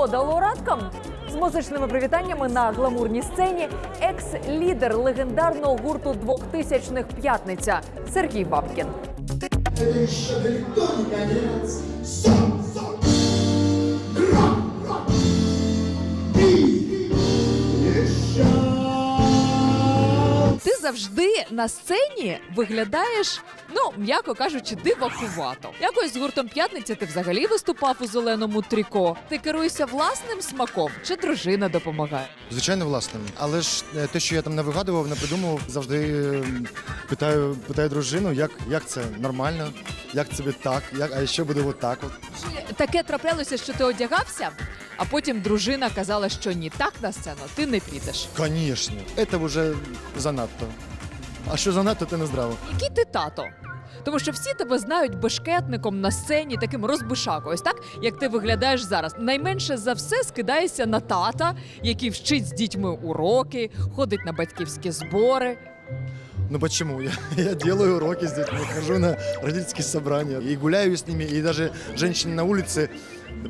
нагорода лауреаткам з музичними привітаннями на гламурній сцені екс-лідер легендарного гурту 2000-х «П'ятниця» Сергій Бабкін. Завжди на сцені виглядаєш, ну м'яко кажучи, дивакувато. Якось з гуртом п'ятниця ти взагалі виступав у зеленому тріко. Ти керуєшся власним смаком чи дружина допомагає? Звичайно, власним. Але ж е, те, що я там не вигадував, не придумував, завжди е, питаю, питаю дружину, як, як це нормально, як це так, як, а що буде отак. От. Чи таке траплялося, що ти одягався, а потім дружина казала, що ні, так на сцену ти не підеш. Звісно, це вже занадто. А що занадто, це не здраво. Який ти тато? Тому що всі тебе знають бешкетником на сцені, таким розбишакою, ось так як ти виглядаєш зараз. Найменше за все скидаєшся на тата, який вчить з дітьми уроки, ходить на батьківські збори. Ну почему? Я, я делаю уроки с детьми, хожу на родительские собрания и гуляю с ними. И даже женщины на улице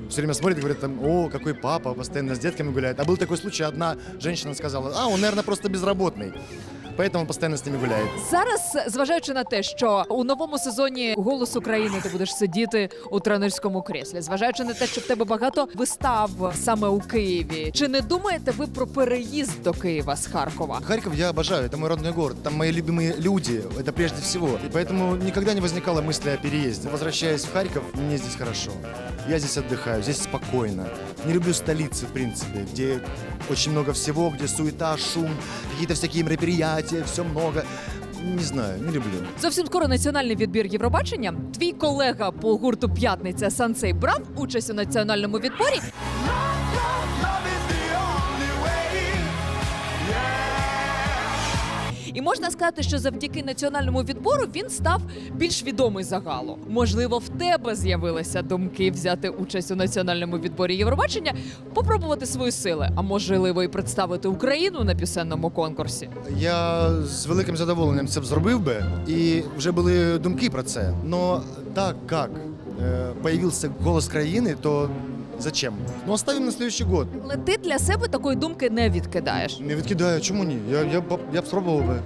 все время смотрят и говорят, там, о, какой папа, постоянно с детками гуляет. А был такой случай, одна женщина сказала, а, он, наверное, просто безработный. Поэтому он постоянно с ними гуляет. Зараз, зважаючи на те, що у новому сезоні голос України ти будеш сидіти у тренерському креслі, зважаючи на те, що в тебе багато вистав саме у Києві, чи не думаєте ви про переїзд до Києва з Харкова? Харьков я обожаю, это мой родной город, там мои любимые люди, это прежде всего. И поэтому никогда не возникало мысли о переезде. Возвращаясь в Харьков, мне здесь хорошо. Я здесь отдыхаю, здесь спокойно. Не люблю столицы, в принципе, где очень много всего, где суета, шум, какие-то всякие мероприятия, все много. Не знаю, не люблю. Зовсім скоро національний відбір Євробачення. Твій колега по гурту П'ятниця Сансей брав участь у національному відборі. І можна сказати, що завдяки національному відбору він став більш відомий загалу. Можливо, в тебе з'явилися думки взяти участь у національному відборі Євробачення, попробувати свої сили, а можливо, і представити Україну на пісенному конкурсі. Я з великим задоволенням це б зробив би, і вже були думки про це. Но так як е, появився голос країни, то зачем? Ну, оставим на следующий год. Але ти для себе такої думки не відкидаєш. Не відкидаю, чому ні? Я, я, б- я б спробував би.